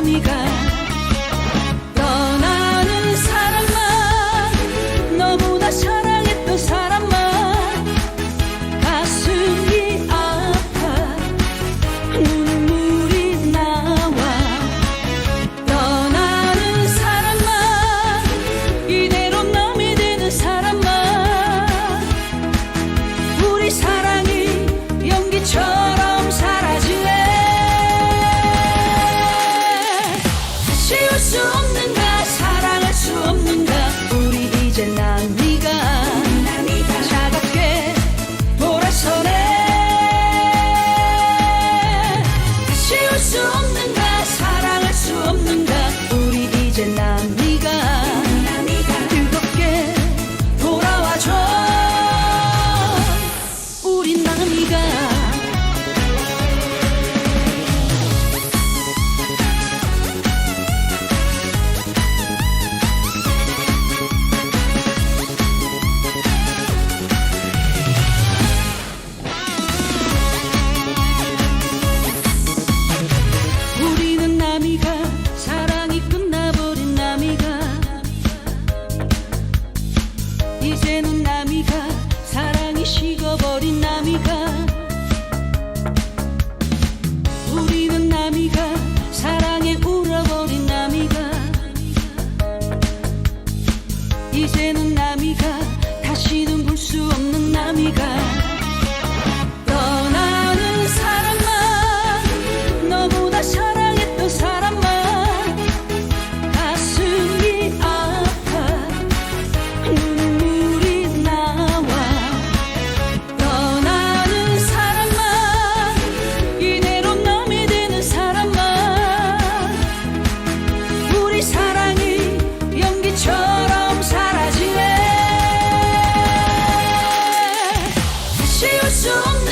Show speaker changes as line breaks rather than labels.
你敢 언제나 네가 차갑게 돌아서네. 다시 수 없는가 사랑할 수 없는가. 우리 이제 나 네가 뜨겁게 돌아와줘. 우린 나 네가 남이가 다시는 볼 수 없는 남이가 Saçımda